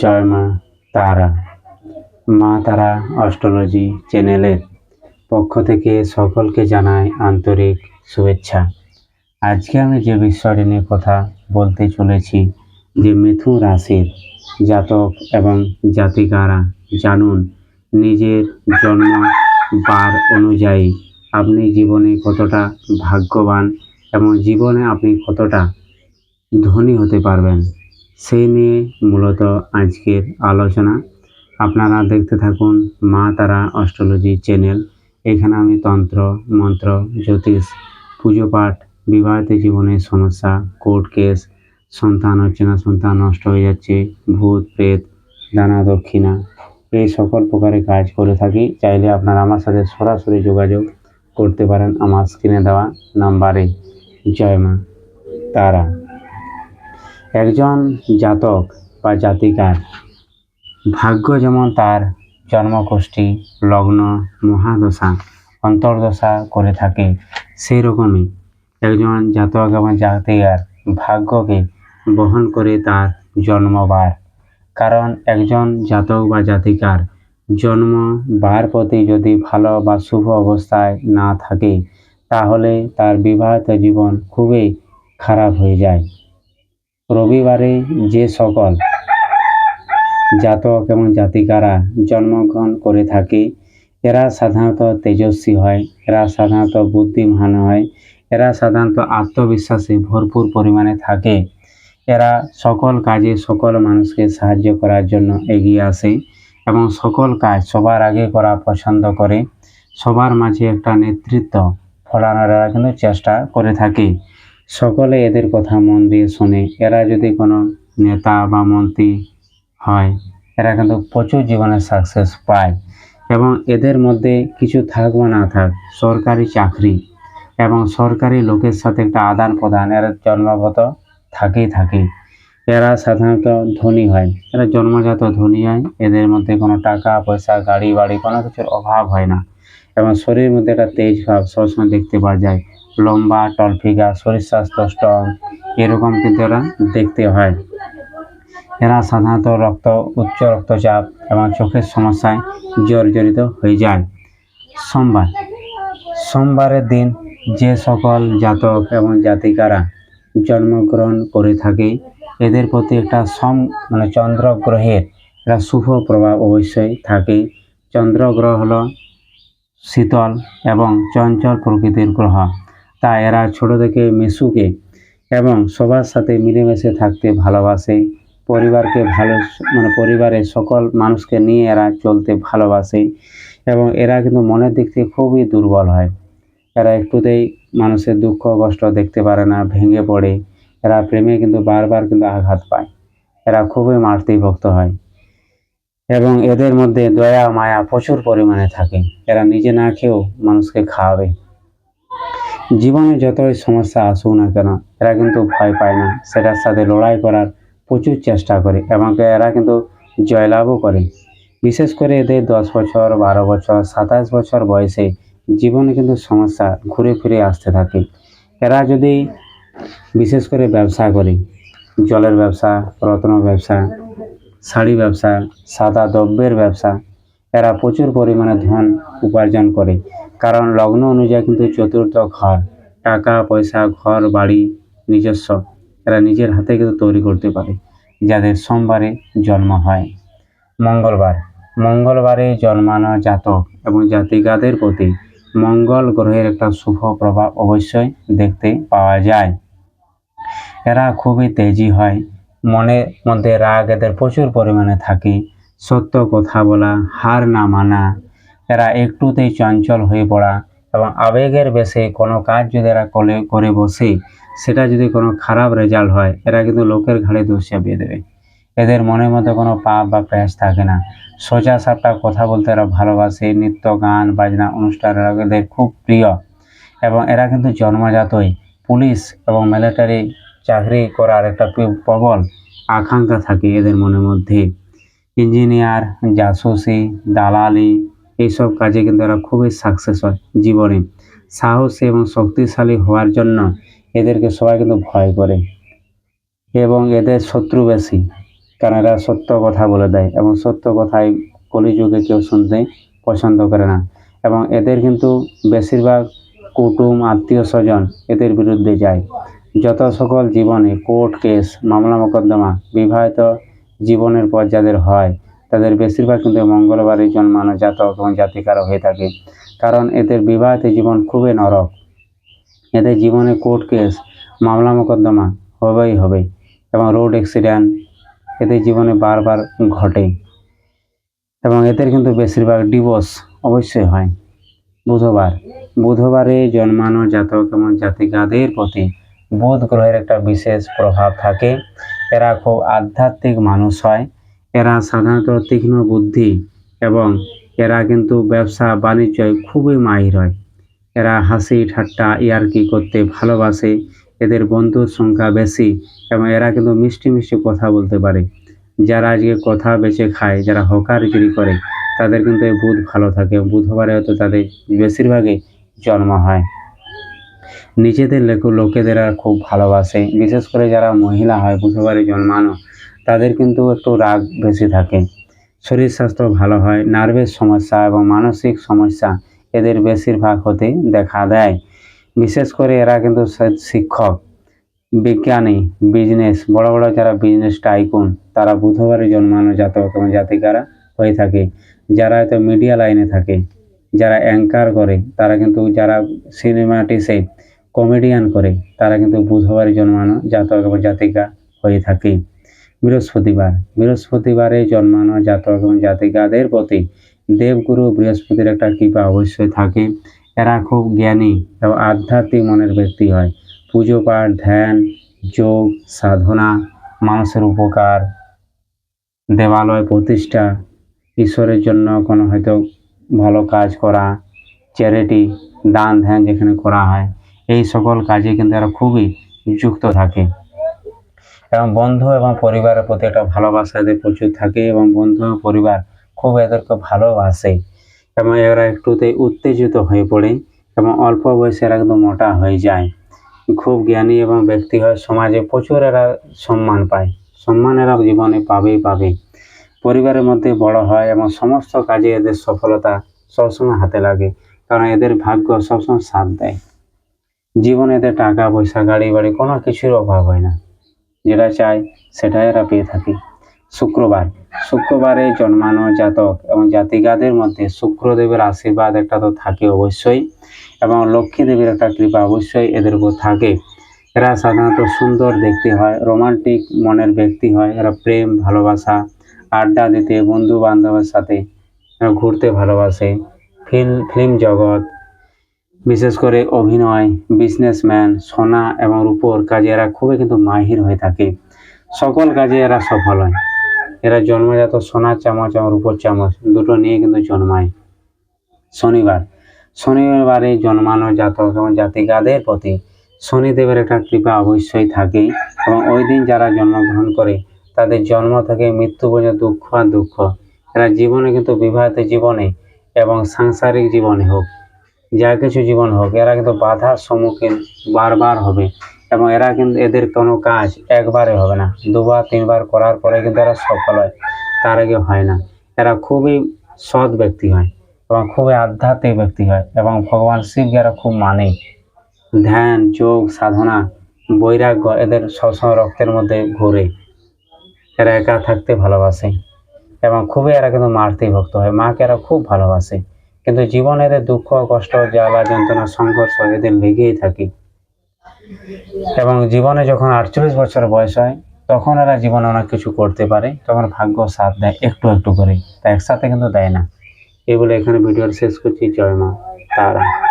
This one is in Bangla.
জয় মা তারা। মা তারা অস্ট্রোলজি চ্যানেলের পক্ষ থেকে সকলকে জানাই আন্তরিক শুভেচ্ছা। আজকে আমি যে বিষয়টি নিয়ে কথা বলতে চলেছি, যে মিথুন রাশির জাতক এবং জাতিকারা জানুন নিজের জন্ম বার অনুযায়ী আপনি জীবনে কতটা ভাগ্যবান এবং জীবনে আপনি কতটা ধনী হতে পারবেন। সেই নিয়ে মূলত আজকের আলোচনা। আপনারা দেখতে থাকুন মা তারা অস্ট্রোলজি চ্যানেল। এখানে আমি তন্ত্র, মন্ত্র, জ্যোতিষ, পুজো পাঠ, বিবাহিত জীবনের সমস্যা, কোর্ট কেস, সন্তান হচ্ছে না, সন্তান নষ্ট হয়ে যাচ্ছে, ভূত, প্রেত দানা দক্ষিণা, এই সকল প্রকারের কাজ করে থাকি। চাইলে আপনারা আমার সাথে সরাসরি যোগাযোগ করতে পারেন। আমার স্ক্রিনে দেওয়া নাম্বারে। জয় মা তারা। একজন জাতক বা জাতিকার। ভাগ্য যেমন তার জন্মকোষ্ঠী লগ্ন, মহাদশা, অন্তর্দশা করে থাকে সেই রকমই একজন জাতক এবং জাতিকার ভাগ্যকে বহন করে তার জন্মবার। কারণ একজন জাতক বা জাতিকার জন্ম বার প্রতি যদি ভালো বা শুভ অবস্থায় না থাকে, তাহলে তার বিবাহিত জীবন খুবই খারাপ হয়ে যায়। রবিবারে যে সকল জাতক এবং জাতিকারা জন্মগ্রহণ করে থাকে, এরা সাধারণত তেজস্বী হয়, এরা সাধারণত বুদ্ধিমান হয়, এরা সাধারণত আত্মবিশ্বাসে ভরপুর পরিমাণে থাকে। এরা সকল কাজে সকল মানুষকে সাহায্য করার জন্য এগিয়ে আসে এবং সকল কাজ সবার আগে করা পছন্দ করে। সবার মাঝে একটা নেতৃত্ব ফলানোর কিন্তু চেষ্টা করে থাকে। সকলে এদের কথা মন দিয়ে শোনে। এরা যদি কোনো নেতা বা মন্ত্রী হয়, এরা কিন্তু প্রচুর জীবনে সাকসেস পায় এবং এদের মধ্যে কিছু থাক বা না থাক, সরকারি চাকরি এবং সরকারি লোকের সাথে একটা আদান প্রদান, এরা জন্মগত থাকেই থাকে। এরা সাধারণত ধনী হয়, এরা জন্মজাত ধনী হয়, এদের মধ্যে কোনো টাকা, পয়সা, গাড়ি বাড়ি কোনো কিছুর অভাব হয় না এবং শরীরের মধ্যে একটা তেজ ভাব সবসময় দেখতে পাওয়া যায়। লম্বা টলফিগা শরীর স্বাস্থ্য এরকম কিন্তু এরা দেখতে হয়। এরা সাধারণত রক্ত, উচ্চ রক্তচাপ এবং চোখের সমস্যায় জর্জরিত হয়ে যায়। সোমবার। সোমবারের দিন যে সকল জাতক এবং জাতিকারা জন্মগ্রহণ করে থাকে, এদের প্রতি একটা সম মানে চন্দ্র গ্রহের একটা শুভ প্রভাব অবশ্যই থাকে। চন্দ্র গ্রহ হলো শীতল এবং চঞ্চল প্রকৃতির গ্রহ। তাই এরা ছোট থেকে মিশুকে এবং সবার সাথে মিলেমিশে থাকতে ভালোবাসে। পরিবারকে ভালো মানে পরিবারের সকল মানুষকে নিয়ে এরা চলতে ভালোবাসে এবং এরা কিন্তু মনের দিক থেকে খুবই দুর্বল হয়। এরা একটুতেই মানুষের দুঃখ, কষ্ট দেখতে পারে না, ভেঙে পড়ে। এরা প্রেমে কিন্তু বারবার কিন্তু আঘাত পায়। এরা খুবই মাতৃভক্ত হয় এবং এদের মধ্যে দয়া, মায়া প্রচুর পরিমাণে থাকে। এরা নিজে না খেয়েও মানুষকে খাওয়াবে। জীবনে যতই সমস্যা আসুক না কেন, এরা কিন্তু ভয় পায় না। সেটার সাথে লড়াই করার প্রচুর চেষ্টা করে এবং এরা কিন্তু জয়লাভও করে। বিশেষ করে এদের দশ বছর, বারো বছর, সাতাশ বছর বয়সে জীবনে কিন্তু সমস্যা ঘুরে ফিরে আসতে থাকে। এরা যদি বিশেষ করে ব্যবসা করে, জলের ব্যবসা, রত্ন ব্যবসা, শাড়ি ব্যবসা, সাদা দ্রব্যের ব্যবসা, এরা প্রচুর পরিমাণে ধন উপার্জন করে। কারণ লগ্ন অনুযায়ী কিন্তু চতুর্থ ঘর, টাকা, পয়সা, ঘর, বাড়ি, নিজস্ব, এরা নিজের হাতে কিন্তু তৈরি করতে পারে, যাদের সোমবারে জন্ম হয়। মঙ্গলবার, মঙ্গলবারে জন্মানো জাতক এবং জাতিকাদের প্রতি মঙ্গল গ্রহের একটা শুভ প্রভাব অবশ্যই দেখতে পাওয়া যায়। এরা খুবই তেজি হয় মনের মধ্যে রাগ এদের প্রচুর পরিমাণে থাকে, সত্য কথা বলা, হার না মানা এরা একটুতেই চঞ্চল হয়ে পড়া এবং আবেগের বেশে কোনো কাজ যদি এরা করে করে বসে, সেটা যদি কোনো খারাপ রেজাল্ট হয়, এরা কিন্তু লোকের ঘাড়ে দোষ চাপিয়ে দেবে। এদের মনের মধ্যে কোনো পাপ বা প্যাঁচ থাকে না। সোজা সাপটা কথা বলতে এরা ভালোবাসে, নৃত্য গান, বাজনা, অনুষ্ঠান, এরা এদের খুব প্রিয়। এবং এরা কিন্তু জন্মজাতই। পুলিশ এবং মিলিটারি চাকরি করার একটা প্রবল আকাঙ্ক্ষা থাকে এদের মনের মধ্যে। ইঞ্জিনিয়ার, জাসুসি, দালালি এইসব কাজে কিন্তু এরা খুবই সাকসেস হয় জীবনে। সাহসী এবং শক্তিশালী হওয়ার জন্য এদেরকে সবাই কিন্তু ভয় করে। এবং এদের শত্রু বেশি, কারণ এরা সত্য কথা বলে দেয় এবং সত্য কথাই কলিযুগে কেউ শুনতে পছন্দ করে না। এবং এদের কিন্তু বেশিরভাগ কুটুম, আত্মীয় স্বজন এদের বিরুদ্ধে যায়। যত সকল জীবনে কোর্ট কেস মামলা মোকদ্দমা বিবাহিত জীবনের পর যাদের হয় তাদের বেশিরভাগ কিন্তু মঙ্গলবারে জন্মানো জাতক এবং জাতিকারা হয়ে থাকে। কারণ এদের বিবাহিত জীবন খুবই নরক। এদের জীবনে কোর্ট কেস, মামলা মোকদ্দমা হবেই হবে এবং রোড অ্যাক্সিডেন্ট এদের জীবনে বারবার ঘটে এবং এদের কিন্তু বেশিরভাগ ডিভোর্স অবশ্যই হয়। বুধবার, বুধবারে জন্মানো জাতক এবং জাতিকাদের প্রতি বোধ গ্রহের একটা বিশেষ প্রভাব থাকে। এরা খুব আধ্যাত্মিক মানুষ হয়। এরা সাধারণত তীক্ষ্ণ বুদ্ধি এবং এরা কিন্তু ব্যবসা বাণিজ্যয় খুবই মাহির হয়। এরা হাসি, ঠাট্টা, ইয়ার্কি করতে ভালোবাসে, এদের বন্ধুর সংখ্যা বেশি এবং এরা কিন্তু মিষ্টি মিষ্টি কথা বলতে পারে। যারা আজকে কথা বেঁচে খায়, যারা হকারগিরি করে, তাদের কিন্তু এই বুধ ভালো থাকে বুধবারে হয়তো তাদের বেশিরভাগই জন্ম হয়। নিজেদের লোকেদের আর খুব ভালোবাসে। বিশেষ করে যারা মহিলা হয়, বুধবারে জন্মানো তাদের কিন্তু একটু রাগ বেশি থাকে। শরীর স্বাস্থ্য ভালো হয়, নার্ভের সমস্যা এবং মানসিক সমস্যা এদের বেশিরভাগ হতে দেখা দেয়। বিশেষ করে এরা কিন্তু শিক্ষক, বিজ্ঞানী বিজনেস বড় বড় যারা বিজনেস টাইকুন তারা বুধবারে জন্মানো জাতক এবং জাতিকারা হয়ে থাকে। যারা হয়তো মিডিয়া লাইনে থাকে, যারা অ্যাঙ্কার করে, তারা কিন্তু যারা সিনেমাটিসে কমেডিয়ান করে, তারা কিন্তু বুধবারে জন্মানো জাতক এবং জাতিকা হয়ে থাকে। বৃহস্পতিবার। বৃহস্পতিবারে জন্মানো জাতক এবং জাতিকাদের প্রতি দেবগুরু বৃহস্পতির একটা কৃপা অবশ্যই থাকে। এরা খুব জ্ঞানী এবং আধ্যাত্মিক মনের ব্যক্তি হয়। পুজো পাঠ, ধ্যান, যোগ, সাধনা, মানুষের উপকার, দেবালয় প্রতিষ্ঠা, ঈশ্বরের জন্য কোনো হয়তো ভালো কাজ করা চ্যারিটি দান, ধ্যান যেখানে করা হয়, এই সকল কাজে কিন্তু এরা খুবই যুক্ত থাকে। এবং বন্ধু এবং পরিবারের প্রতি একটা ভালোবাসা এদের প্রচুর থাকে এবং বন্ধু এবং পরিবার খুব এদেরকে ভালোবাসে এবং এরা একটুতে উত্তেজিত হয়ে পড়ে এবং অল্প বয়সে এরা কিন্তু মোটা হয়ে যায়। খুব জ্ঞানী এবং ব্যক্তি হয় সমাজে প্রচুর এরা সম্মান পায়। সম্মান এরা জীবনে পাবেই পাবে। পরিবারের মধ্যে বড় হয় এবং সমস্ত কাজে এদের সফলতা সবসময় হাতে লাগে কারণ এদের ভাগ্য সবসময় সাথ দেয়। জীবনে এদের টাকা, পয়সা, গাড়ি, বাড়ি কোনো কিছুর অভাব হয় না। যেটা চাই, সেটাই এরা পেয়ে থাকে। শুক্রবার। শুক্রবারে জন্মানো জাতক এবং জাতিকাদের মধ্যে শুক্রদেবের আশীর্বাদ একটা তো থাকে অবশ্যই এবং লক্ষ্মী দেবীর একটা কৃপা অবশ্যই এদের উপর থাকে। এরা সাধারণত সুন্দর দেখতে হয়, রোমান্টিক মনের ব্যক্তি হয়, এরা প্রেম, ভালোবাসা, আড্ডা দিতে বন্ধু বান্ধবের সাথে ঘুরতে ভালোবাসে। ফিল্ম ফিল্ম জগৎ বিশেষ করে অভিনয় বিজনেসম্যান সোনা এবং রূপোর কাজে এরা খুবই কিন্তু মাহির হয়ে থাকে। সকল কাজে এরা সফল হয়। এরা জন্মজাত সোনার চামচ এবং রূপোর চামচ দুটো নিয়ে কিন্তু জন্মায়। শনিবার। শনিবারে জন্মানো জাতক এবং জাতিকাদের প্রতি শনিদেবের একটা কৃপা অবশ্যই থাকে এবং ওই দিন যারা জন্মগ্রহণ করে তাদের জন্ম থেকে মৃত্যু পর্যন্ত দুঃখ আর দুঃখ। এরা জীবনে কিন্তু বিবাহিত জীবনে এবং সাংসারিক জীবনে হোক। যা কিছু জীবন হোক, এরা কিন্তু বাধার সম্মুখীন বারবার হবে এবং এরা কিন্তু এদের কোনো কাজ একবারে হবে না। দুবার, তিনবার করার পরে কিন্তু এরা সফল হয়, তার আগে হয় না। এরা খুবই সৎ ব্যক্তি হয় এবং খুবই আধ্যাত্মিক ব্যক্তি হয় এবং ভগবান শিবকে এরা খুব মানে। ধ্যান, যোগ, সাধনা, বৈরাগ্য এদের সবসময় রক্তের মধ্যে ঘুরে। এরা একা থাকতে ভালোবাসে এবং খুবই এরা কিন্তু মারতে ভক্ত হয়, মাকে এরা খুব ভালোবাসে। কিন্তু জীবনের দুঃখ, কষ্ট, জ্বালা, যন্ত্রণা, সংঘর্ষ এদের লেগেই থাকে। এবং জীবনে যখন আটচল্লিশ বছর বয়স হয়, তখন এরা জীবনে অনেক কিছু করতে পারে, তখন ভাগ্য সাথ দেয় একটু একটু করে তা একসাথে কিন্তু দেয় না। এই বলে এখানে ভিডিওর শেষ করছি। জয় মা, তারা।